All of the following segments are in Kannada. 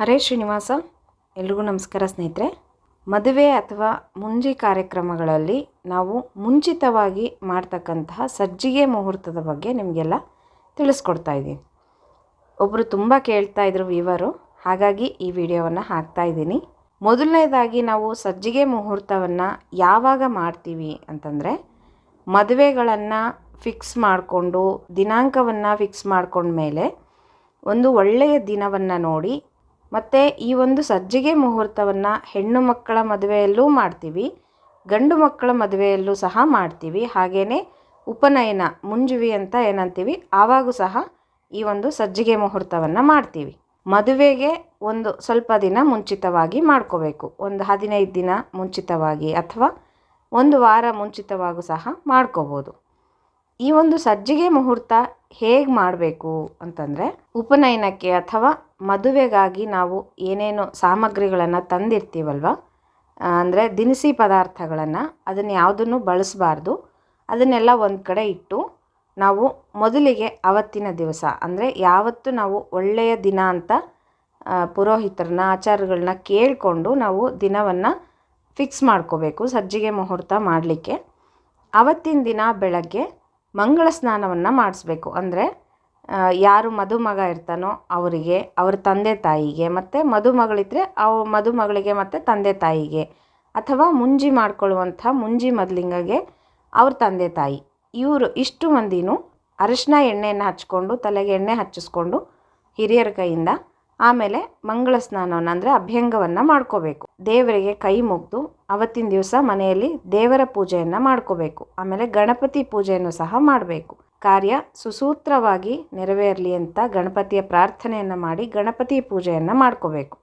ಹರೇ ಶ್ರೀನಿವಾಸ, ಎಲ್ರಿಗೂ ನಮಸ್ಕಾರ ಸ್ನೇಹಿತರೆ. ಮದುವೆ ಅಥವಾ ಮುಂಜಿ ಕಾರ್ಯಕ್ರಮಗಳಲ್ಲಿ ನಾವು ಮುಂಚಿತವಾಗಿ ಮಾಡ್ತಕ್ಕಂತಹ ಸಜ್ಜಿಗೆ ಮುಹೂರ್ತದ ಬಗ್ಗೆ ನಿಮಗೆಲ್ಲ ತಿಳಿಸ್ಕೊಡ್ತಾ ಇದ್ದೀನಿ. ಒಬ್ಬರು ತುಂಬ ಕೇಳ್ತಾ ಇದ್ರು ವಿವರು, ಹಾಗಾಗಿ ಈ ವಿಡಿಯೋವನ್ನು ಹಾಕ್ತಾ ಇದ್ದೀನಿ. ಮೊದಲನೇದಾಗಿ ನಾವು ಸಜ್ಜಿಗೆ ಮುಹೂರ್ತವನ್ನು ಯಾವಾಗ ಮಾಡ್ತೀವಿ ಅಂತಂದರೆ, ಮದುವೆಗಳನ್ನು ಫಿಕ್ಸ್ ಮಾಡಿಕೊಂಡು, ದಿನಾಂಕವನ್ನು ಫಿಕ್ಸ್ ಮಾಡ್ಕೊಂಡ್ಮೇಲೆ ಒಂದು ಒಳ್ಳೆಯ ದಿನವನ್ನು ನೋಡಿ ಮತ್ತು ಈ ಒಂದು ಸಜ್ಜಿಗೆ ಮುಹೂರ್ತವನ್ನು ಹೆಣ್ಣು ಮಕ್ಕಳ ಮದುವೆಯಲ್ಲೂ ಮಾಡ್ತೀವಿ, ಗಂಡು ಮಕ್ಕಳ ಮದುವೆಯಲ್ಲೂ ಸಹ ಮಾಡ್ತೀವಿ. ಹಾಗೆಯೇ ಉಪನಯನ, ಮುಂಜುವಿ ಅಂತ ಏನಂತೀವಿ, ಆವಾಗೂ ಸಹ ಈ ಒಂದು ಸಜ್ಜಿಗೆ ಮುಹೂರ್ತವನ್ನು ಮಾಡ್ತೀವಿ. ಮದುವೆಗೆ ಒಂದು ಸ್ವಲ್ಪ ದಿನ ಮುಂಚಿತವಾಗಿ ಮಾಡ್ಕೋಬೇಕು. ಒಂದು ಹದಿನೈದು ದಿನ ಮುಂಚಿತವಾಗಿ ಅಥವಾ ಒಂದು ವಾರ ಮುಂಚಿತವಾಗೂ ಸಹ ಮಾಡ್ಕೋಬೋದು. ಈ ಒಂದು ಸಜ್ಜಿಗೆ ಮುಹೂರ್ತ ಹೇಗೆ ಮಾಡಬೇಕು ಅಂತಂದರೆ ಉಪನಯನಕ್ಕೆ ಅಥವಾ ಮದುವೆಗಾಗಿ ನಾವು ಏನೇನು ಸಾಮಗ್ರಿಗಳನ್ನು ತಂದಿರ್ತೀವಲ್ವ? ಅಂದರೆ ದಿನಸಿ ಪದಾರ್ಥಗಳನ್ನು ಅದನ್ನು ಯಾವುದನ್ನು ಬಳಸಬಾರ್ದು. ಅದನ್ನೆಲ್ಲ ಒಂದು ಕಡೆ ಇಟ್ಟು ನಾವು ಮೊದಲಿಗೆ ಅವತ್ತಿನ ದಿವಸ, ಅಂದರೆ ಯಾವತ್ತು ನಾವು ಒಳ್ಳೆಯ ದಿನ ಅಂತ ಪುರೋಹಿತರನ್ನ ಆಚಾರಗಳನ್ನ ಕೇಳಿಕೊಂಡು ನಾವು ದಿನವನ್ನು ಫಿಕ್ಸ್ ಮಾಡ್ಕೋಬೇಕು, ಸಜ್ಜಿಗೆ ಮುಹೂರ್ತ ಮಾಡಲಿಕ್ಕೆ. ಅವತ್ತಿನ ದಿನ ಬೆಳಗ್ಗೆ ಮಂಗಳ ಸ್ನಾನವನ್ನು ಮಾಡಿಸ್ಬೇಕು. ಅಂದರೆ ಯಾರು ಮದುಮಗ ಇರ್ತಾನೋ ಅವರಿಗೆ, ಅವ್ರ ತಂದೆ ತಾಯಿಗೆ, ಮತ್ತು ಮದುಮಗಳಿದ್ದರೆ ಅವ ಮದುಮಗಳಿಗೆ ಮತ್ತು ತಂದೆ ತಾಯಿಗೆ, ಅಥವಾ ಮುಂಜಿ ಮಾಡ್ಕೊಳ್ಳುವಂಥ ಮುಂಜಿ ಮದ್ಲಿಂಗಗೆ ಅವ್ರ ತಂದೆ ತಾಯಿ. ಇವರು ಇಷ್ಟು ಮಂದಿನೂ ಅರಿಶಿನ ಎಣ್ಣೆಯನ್ನು ಹಚ್ಕೊಂಡು, ತಲೆಗೆ ಎಣ್ಣೆ ಹಚ್ಚಿಸ್ಕೊಂಡು ಹಿರಿಯರ ಕೈಯಿಂದ ಆಮೇಲೆ ಮಂಗಳ ಸ್ನಾನವನ್ನು ಅಂದರೆ ಅಭ್ಯಂಗವನ್ನು ಮಾಡ್ಕೋಬೇಕು. ದೇವರಿಗೆ ಕೈ ಮುಗ್ದು ಅವತ್ತಿನ ದಿವಸ ಮನೆಯಲ್ಲಿ ದೇವರ ಪೂಜೆಯನ್ನು ಮಾಡ್ಕೋಬೇಕು. ಆಮೇಲೆ ಗಣಪತಿ ಪೂಜೆಯನ್ನು ಸಹ ಮಾಡಬೇಕು. ಕಾರ್ಯ ಸುಸೂತ್ರವಾಗಿ ನೆರವೇರಲಿ ಅಂತ ಗಣಪತಿಯ ಪ್ರಾರ್ಥನೆಯನ್ನು ಮಾಡಿ ಗಣಪತಿ ಪೂಜೆಯನ್ನು ಮಾಡ್ಕೋಬೇಕು.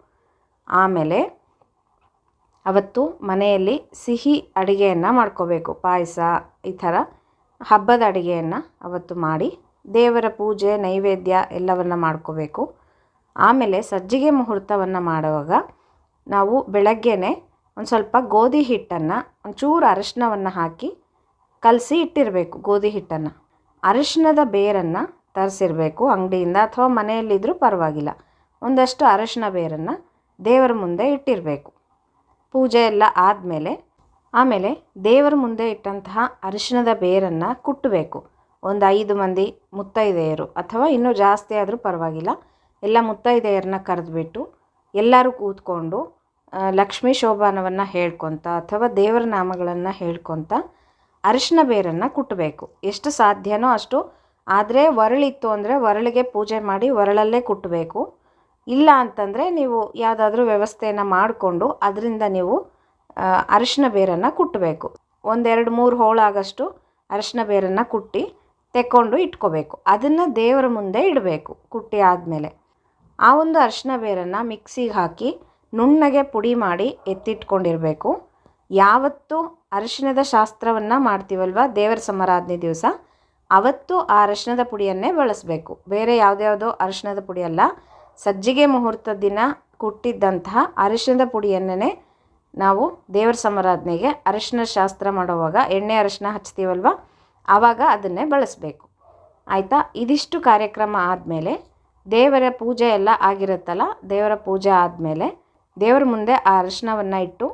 ಆಮೇಲೆ ಅವತ್ತು ಮನೆಯಲ್ಲಿ ಸಿಹಿ ಅಡುಗೆಯನ್ನು ಮಾಡ್ಕೋಬೇಕು. ಪಾಯಸ, ಈ ಥರ ಹಬ್ಬದ ಅಡುಗೆಯನ್ನು ಅವತ್ತು ಮಾಡಿ ದೇವರ ಪೂಜೆ, ನೈವೇದ್ಯ ಎಲ್ಲವನ್ನು ಮಾಡ್ಕೋಬೇಕು. ಆಮೇಲೆ ಸಜ್ಜಿಗೆ ಮುಹೂರ್ತವನ್ನು ಮಾಡುವಾಗ ನಾವು ಬೆಳಗ್ಗೆನೇ ಒಂದು ಸ್ವಲ್ಪ ಗೋಧಿ ಹಿಟ್ಟನ್ನು, ಒಂಚೂರು ಅರಶಿನವನ್ನು ಹಾಕಿ ಕಲಸಿ ಇಟ್ಟಿರಬೇಕು ಗೋಧಿ ಹಿಟ್ಟನ್ನು. ಅರಿಶಿಣದ ಬೇರನ್ನು ತರಿಸಿರಬೇಕು ಅಂಗಡಿಯಿಂದ ಅಥವಾ ಮನೆಯಲ್ಲಿದ್ದರೂ ಪರವಾಗಿಲ್ಲ. ಒಂದಷ್ಟು ಅರಶಿನ ಬೇರನ್ನು ದೇವರ ಮುಂದೆ ಇಟ್ಟಿರಬೇಕು. ಪೂಜೆ ಎಲ್ಲ ಆದಮೇಲೆ, ಆಮೇಲೆ ದೇವರ ಮುಂದೆ ಇಟ್ಟಂತಹ ಅರಿಶಿಣದ ಬೇರನ್ನು ಕುಟ್ಟಬೇಕು ಒಂದು ಐದು ಮಂದಿ ಮುತ್ತೈದೆಯರು ಅಥವಾ ಇನ್ನೂ ಜಾಸ್ತಿ ಆದರೂ ಪರವಾಗಿಲ್ಲ. ಎಲ್ಲ ಮುತ್ತೈದೆಯರನ್ನ ಕರೆದುಬಿಟ್ಟು ಎಲ್ಲರೂ ಕೂತ್ಕೊಂಡು ಲಕ್ಷ್ಮೀ ಶೋಭಾನವನ್ನು ಹೇಳ್ಕೊತ ಅಥವಾ ದೇವರ ನಾಮಗಳನ್ನು ಹೇಳ್ಕೊತ ಅರಿಶಿನ ಬೇರನ್ನು ಕುಟ್ಟಬೇಕು ಎಷ್ಟು ಸಾಧ್ಯನೋ ಅಷ್ಟು. ಆದರೆ ಒರಳಿತ್ತು ಅಂದರೆ ಒರಳಿಗೆ ಪೂಜೆ ಮಾಡಿ ಒರಳಲ್ಲೇ ಕುಟ್ಟಬೇಕು ಇಲ್ಲ ಅಂತಂದರೆ ನೀವು ಯಾವುದಾದ್ರೂ ವ್ಯವಸ್ಥೆಯನ್ನು ಮಾಡಿಕೊಂಡು ಅದರಿಂದ ನೀವು ಅರಿಶಿನ ಬೇರನ್ನು ಕುಟ್ಟಬೇಕು ಒಂದೆರಡು ಮೂರು ಹೋಳಾಗಷ್ಟು ಅರಿಶಿನ ಬೇರನ್ನು ಕುಟ್ಟಿ ತೆಕ್ಕೊಂಡು ಇಟ್ಕೋಬೇಕು. ಅದನ್ನು ದೇವರ ಮುಂದೆ ಇಡಬೇಕು, ಕುಟ್ಟಿ ಆದಮೇಲೆ. ಆ ಒಂದು ಅರಿಶಿನ ಬೇರನ್ನು ಮಿಕ್ಸಿಗೆ ಹಾಕಿ ನುಣ್ಣಗೆ ಪುಡಿ ಮಾಡಿ ಎತ್ತಿಟ್ಕೊಂಡಿರಬೇಕು. ಯಾವತ್ತು ಅರಿಶಿಣದ ಶಾಸ್ತ್ರವನ್ನು ಮಾಡ್ತೀವಲ್ವ? ದೇವರ ಸಮಾರಾಧನೆ ದಿವಸ. ಅವತ್ತು ಆ ಅರಿಶಿಣದ ಪುಡಿಯನ್ನೇ ಬಳಸಬೇಕು. ಬೇರೆ ಯಾವುದ್ಯಾವುದೋ ಅರಿಶಿಣದ ಪುಡಿ ಅಲ್ಲ. ಸಜ್ಜಿಗೆ ಮುಹೂರ್ತದ ದಿನ ಕುಟ್ಟಿದ್ದಂತಹ ಅರಿಶಿಣದ ಪುಡಿಯನ್ನೇ ನಾವು ದೇವರ ಸಮಾರಾಧನೆಗೆ ಅರಿಶಿನ ಶಾಸ್ತ್ರ ಮಾಡುವಾಗ ಎಣ್ಣೆ ಅರಿಶಿನ ಹಚ್ತೀವಲ್ವ? ಆವಾಗ ಅದನ್ನೇ ಬಳಸಬೇಕು. ಆಯಿತಾ? ಇದಿಷ್ಟು ಕಾರ್ಯಕ್ರಮ ಆದಮೇಲೆ ದೇವರ ಪೂಜೆ ಎಲ್ಲ ಆಗಿರುತ್ತಲ್ಲ, ದೇವರ ಪೂಜೆ ಆದಮೇಲೆ ದೇವರ ಮುಂದೆ ಆ ಅರಿಶಿನವನ್ನು ಇಟ್ಟು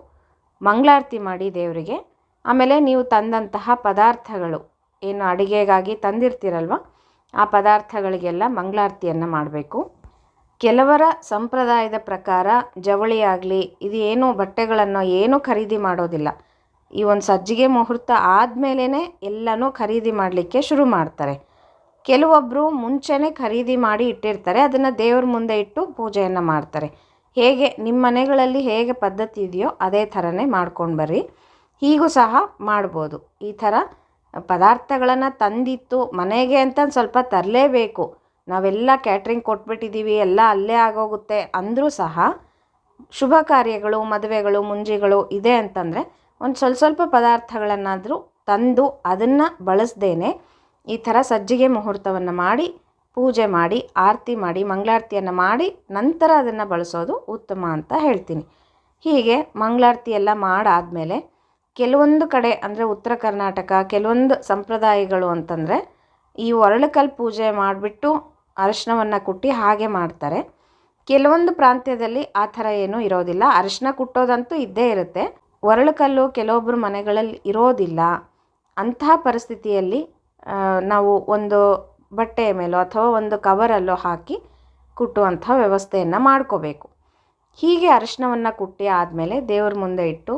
ಮಂಗಳಾರತಿ ಮಾಡಿ ದೇವರಿಗೆ. ಆಮೇಲೆ ನೀವು ತಂದಂತಹ ಪದಾರ್ಥಗಳು, ಏನು ಅಡುಗೆಗಾಗಿ ತಂದಿರ್ತೀರಲ್ವ, ಆ ಪದಾರ್ಥಗಳಿಗೆಲ್ಲ ಮಂಗಳಾರತಿಯನ್ನು ಮಾಡಬೇಕು. ಕೆಲವರ ಸಂಪ್ರದಾಯದ ಪ್ರಕಾರ ಜವಳಿ ಆಗಲಿ, ಇದು ಏನು ಬಟ್ಟೆಗಳನ್ನು ಏನೂ ಖರೀದಿ ಮಾಡೋದಿಲ್ಲ. ಈ ಒಂದು ಸಜ್ಜಿಗೆ ಮುಹೂರ್ತ ಆದಮೇಲೇ ಎಲ್ಲನೂ ಖರೀದಿ ಮಾಡಲಿಕ್ಕೆ ಶುರು ಮಾಡ್ತಾರೆ. ಕೆಲವೊಬ್ಬರು ಮುಂಚೆನೆ ಖರೀದಿ ಮಾಡಿ ಇಟ್ಟಿರ್ತಾರೆ, ಅದನ್ನು ದೇವ್ರ ಮುಂದೆ ಇಟ್ಟು ಪೂಜೆಯನ್ನು ಮಾಡ್ತಾರೆ. ಹೇಗೆ ನಿಮ್ಮ ಮನೆಗಳಲ್ಲಿ ಹೇಗೆ ಪದ್ಧತಿ ಇದೆಯೋ ಅದೇ ಥರನೇ ಮಾಡ್ಕೊಂಡು ಬರ್ರಿ. ಹೀಗೂ ಸಹ ಮಾಡ್ಬೋದು. ಈ ಥರ ಪದಾರ್ಥಗಳನ್ನು ತಂದಿತ್ತು ಮನೆಗೆ ಅಂತ ಸ್ವಲ್ಪ ತರಲೇಬೇಕು. ನಾವೆಲ್ಲ ಕ್ಯಾಟ್ರಿಂಗ್ ಕೊಟ್ಬಿಟ್ಟಿದ್ದೀವಿ ಎಲ್ಲ ಅಲ್ಲೇ ಆಗೋಗುತ್ತೆ ಅಂದರೂ ಸಹ ಶುಭ ಕಾರ್ಯಗಳು, ಮದುವೆಗಳು, ಮುಂಜಿಗಳು ಇದೆ ಅಂತಂದರೆ ಒಂದು ಸ್ವಲ್ಪ ಸ್ವಲ್ಪ ಪದಾರ್ಥಗಳನ್ನಾದರೂ ತಂದು ಅದನ್ನು ಬಳಸ್ದೇನೆ ಈ ಥರ ಸಜ್ಜಿಗೆ ಮುಹೂರ್ತವನ್ನು ಮಾಡಿ, ಪೂಜೆ ಮಾಡಿ, ಆರತಿ ಮಾಡಿ, ಮಂಗಳಾರತಿಯನ್ನು ಮಾಡಿ, ನಂತರ ಅದನ್ನು ಬಳಸೋದು ಉತ್ತಮ ಅಂತ ಹೇಳ್ತೀನಿ. ಹೀಗೆ ಮಂಗಳಾರತಿ ಎಲ್ಲ ಮಾಡಾದಮೇಲೆ ಕೆಲವೊಂದು ಕಡೆ ಅಂದರೆ ಉತ್ತರ ಕರ್ನಾಟಕ, ಕೆಲವೊಂದು ಸಂಪ್ರದಾಯಗಳು ಅಂತಂದರೆ ಈ ಒರಳುಕಲ್ ಪೂಜೆ ಮಾಡಿಬಿಟ್ಟು ಅರಶಿನವನ್ನು ಕುಟ್ಟಿ ಹಾಗೆ ಮಾಡ್ತಾರೆ. ಕೆಲವೊಂದು ಪ್ರಾಂತ್ಯದಲ್ಲಿ ಆ ಥರ ಏನೂ ಇರೋದಿಲ್ಲ. ಅರಶಿನ ಕುಟ್ಟೋದಂತೂ ಇದ್ದೇ ಇರುತ್ತೆ. ಒರಳುಕಲ್ಲು ಕೆಲವೊಬ್ಬರು ಮನೆಗಳಲ್ಲಿ ಇರೋದಿಲ್ಲ. ಅಂತಹ ಪರಿಸ್ಥಿತಿಯಲ್ಲಿ ನಾವು ಒಂದು ಬಟ್ಟೆಯ ಮೇಲೋ ಅಥವಾ ಒಂದು ಕವರಲ್ಲೋ ಹಾಕಿ ಕುಟ್ಟುವಂಥ ವ್ಯವಸ್ಥೆಯನ್ನು ಮಾಡ್ಕೋಬೇಕು. ಹೀಗೆ ಅರಿಶಿನವನ್ನು ಕುಟ್ಟಿ ಆದಮೇಲೆ ದೇವ್ರ ಮುಂದೆ ಇಟ್ಟು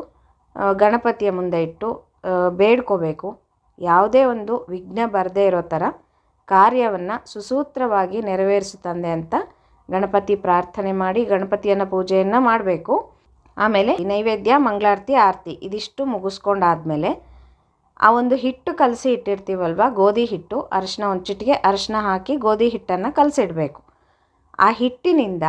ಗಣಪತಿಯ ಮುಂದೆ ಇಟ್ಟು ಬೇಡ್ಕೋಬೇಕು. ಯಾವುದೇ ಒಂದು ವಿಘ್ನ ಬರದೇ ಇರೋ ಥರ ಕಾರ್ಯವನ್ನು ಸುಸೂತ್ರವಾಗಿ ನೆರವೇರಿಸು ತಂದೆ ಅಂತ ಗಣಪತಿ ಪ್ರಾರ್ಥನೆ ಮಾಡಿ ಗಣಪತಿಯನ್ನು ಪೂಜೆಯನ್ನು ಮಾಡಬೇಕು. ಆಮೇಲೆ ನೈವೇದ್ಯ, ಮಂಗಳಾರತಿ, ಆರತಿ ಇದಿಷ್ಟು ಮುಗಿಸ್ಕೊಂಡಾದ್ಮೇಲೆ ಆ ಒಂದು ಹಿಟ್ಟು ಕಲಸಿ ಇಟ್ಟಿರ್ತೀವಲ್ವ? ಗೋಧಿ ಹಿಟ್ಟು, ಅರಿಶಿನ ಒಂದು ಚಿಟಿಗೆ ಅರಿಶಿನ ಹಾಕಿ ಗೋಧಿ ಹಿಟ್ಟನ್ನು ಕಲಸಿಡಬೇಕು. ಆ ಹಿಟ್ಟಿನಿಂದ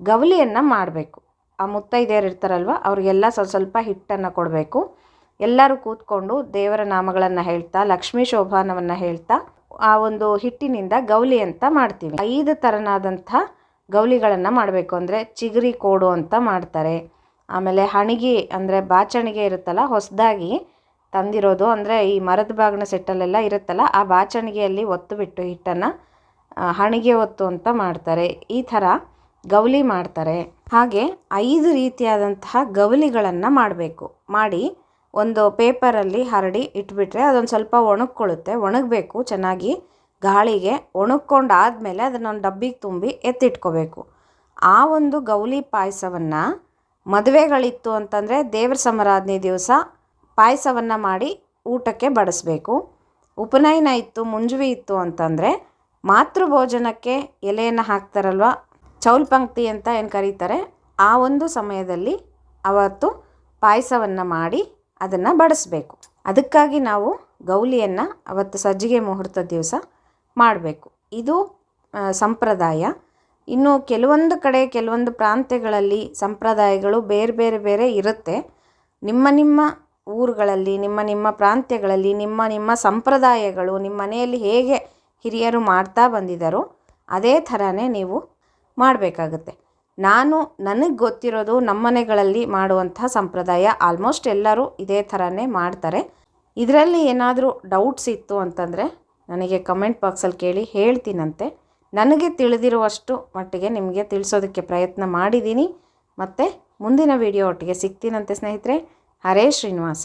ಗವಲಿಯನ್ನು ಮಾಡಬೇಕು. ಆ ಮುತ್ತೈದೆಯರು ಇರ್ತಾರಲ್ವ, ಅವ್ರಿಗೆಲ್ಲ ಸ್ವಲ್ಪ ಸ್ವಲ್ಪ ಹಿಟ್ಟನ್ನು ಕೊಡಬೇಕು. ಎಲ್ಲರೂ ಕೂತ್ಕೊಂಡು ದೇವರ ನಾಮಗಳನ್ನು ಹೇಳ್ತಾ, ಲಕ್ಷ್ಮೀ ಶೋಭಾನವನ್ನು ಹೇಳ್ತಾ, ಆ ಒಂದು ಹಿಟ್ಟಿನಿಂದ ಗೌಲಿ ಅಂತ ಮಾಡ್ತೀವಿ. ಐದು ಥರನಾದಂಥ ಗೌಲಿಗಳನ್ನು ಮಾಡಬೇಕು. ಅಂದರೆ ಚಿಗರಿ, ಕೋಡು ಅಂತ ಮಾಡ್ತಾರೆ. ಆಮೇಲೆ ಹಣಿಗೆ, ಅಂದರೆ ಬಾಚಣಿಗೆ ಇರುತ್ತಲ್ಲ, ಹೊಸದಾಗಿ ತಂದಿರೋದು. ಅಂದರೆ ಈ ಮರದ ಬಾಗಿನ ಸೆಟ್ಟಲ್ಲೆಲ್ಲ ಇರುತ್ತಲ್ಲ, ಆ ಬಾಚಣಿಗೆಯಲ್ಲಿ ಒತ್ತು ಬಿಟ್ಟು ಹಿಟ್ಟನ್ನು ಹಣಿಗೆ ಒತ್ತು ಅಂತ ಮಾಡ್ತಾರೆ. ಈ ಥರ ಗೌಲಿ ಮಾಡ್ತಾರೆ. ಹಾಗೆ ಐದು ರೀತಿಯಾದಂತಹ ಗೌಲಿಗಳನ್ನು ಮಾಡಬೇಕು. ಮಾಡಿ ಒಂದು ಪೇಪರಲ್ಲಿ ಹರಡಿ ಇಟ್ಬಿಟ್ರೆ ಅದೊಂದು ಸ್ವಲ್ಪ ಒಣಗ್ಕೊಳ್ಳುತ್ತೆ. ಒಣಗಬೇಕು, ಚೆನ್ನಾಗಿ ಗಾಳಿಗೆ ಒಣಗ್ಕೊಂಡಾದಮೇಲೆ ಅದನ್ನೊಂದು ಡಬ್ಬಿಗೆ ತುಂಬಿ ಎತ್ತಿಟ್ಕೋಬೇಕು. ಆ ಒಂದು ಗೌಲಿ ಪಾಯಸವನ್ನು ಮದುವೆಗಳಿತ್ತು ಅಂತಂದರೆ ದೇವ್ರ ಸಮರಾಧನೆ ದಿವಸ ಪಾಯಸವನ್ನು ಮಾಡಿ ಊಟಕ್ಕೆ ಬಡಿಸ್ಬೇಕು. ಉಪನಯನ ಇತ್ತು, ಮುಂಜುವಿ ಇತ್ತು ಅಂತಂದರೆ ಮಾತೃಭೋಜನಕ್ಕೆ ಎಲೆಯನ್ನು ಹಾಕ್ತಾರಲ್ವ? ಚೌಲ್ ಪಂಕ್ತಿ ಅಂತ ಏನು ಕರೀತಾರೆ? ಆ ಒಂದು ಸಮಯದಲ್ಲಿ ಅವತ್ತು ಪಾಯಸವನ್ನು ಮಾಡಿ ಅದನ್ನು ಬಡಿಸ್ಬೇಕು. ಅದಕ್ಕಾಗಿ ನಾವು ಗೌಲಿಯನ್ನು ಅವತ್ತು ಸಜ್ಜಿಗೆ ಮುಹೂರ್ತ ದಿವಸ ಮಾಡಬೇಕು. ಇದು ಸಂಪ್ರದಾಯ. ಇನ್ನು ಕೆಲವೊಂದು ಕಡೆ, ಕೆಲವೊಂದು ಪ್ರಾಂತ್ಯಗಳಲ್ಲಿ ಸಂಪ್ರದಾಯಗಳು ಬೇರೆ ಬೇರೆ ಬೇರೆ ಇರುತ್ತೆ. ನಿಮ್ಮ ನಿಮ್ಮ ಊರುಗಳಲ್ಲಿ, ನಿಮ್ಮ ನಿಮ್ಮ ಪ್ರಾಂತ್ಯಗಳಲ್ಲಿ, ನಿಮ್ಮ ನಿಮ್ಮ ಸಂಪ್ರದಾಯಗಳು, ನಿಮ್ಮ ಮನೆಯಲ್ಲಿ ಹೇಗೆ ಹಿರಿಯರು ಮಾಡ್ತಾ ಬಂದಿದ್ದಾರೋ ಅದೇ ಥರನೇ ನೀವು ಮಾಡಬೇಕಾಗುತ್ತೆ. ನಾನು, ನನಗೆ ಗೊತ್ತಿರೋದು ನಮ್ಮ ಮನೆಗಳಲ್ಲಿ ಮಾಡುವಂತಹ ಸಂಪ್ರದಾಯ ಆಲ್ಮೋಸ್ಟ್ ಎಲ್ಲರೂ ಇದೇ ಥರನೇ ಮಾಡ್ತಾರೆ. ಇದರಲ್ಲಿ ಏನಾದರೂ ಡೌಟ್ಸ್ ಇತ್ತು ಅಂತಂದರೆ ನನಗೆ ಕಮೆಂಟ್ ಬಾಕ್ಸಲ್ಲಿ ಕೇಳಿ ಹೇಳ್ತೀನಂತೆ. ನನಗೆ ತಿಳಿದಿರುವಷ್ಟು ಮಟ್ಟಿಗೆ ನಿಮಗೆ ತಿಳಿಸೋದಕ್ಕೆ ಪ್ರಯತ್ನ ಮಾಡಿದ್ದೀನಿ. ಮತ್ತು ಮುಂದಿನ ವಿಡಿಯೋ ಒಟ್ಟಿಗೆ ಸಿಗ್ತೀನಂತೆ ಸ್ನೇಹಿತರೆ. ಹರೇ ಶ್ರೀನಿವಾಸ